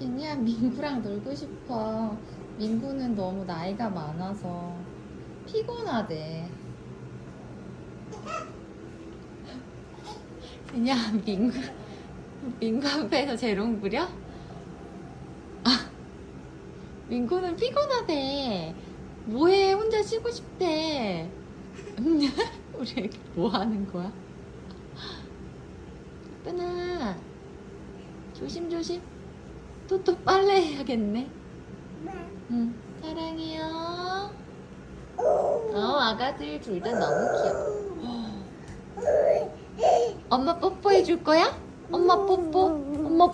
그냥 민구랑 놀고 싶어. 민구는 너무 나이가 많아서 피곤하대. 그냥 민구 민구 앞에서 재롱 부려? 아, 민구는 피곤하대. 뭐해 혼자 쉬고 싶대. 우리 애기 뭐 하는 거야? 예쁘나 조심조심 또또 빨래 해야겠네. 응 사랑해요. 어 아가들 둘 다 너무 귀여워. 엄마 뽀뽀해 줄 거야? 엄마 뽀뽀? 엄마 뽀뽀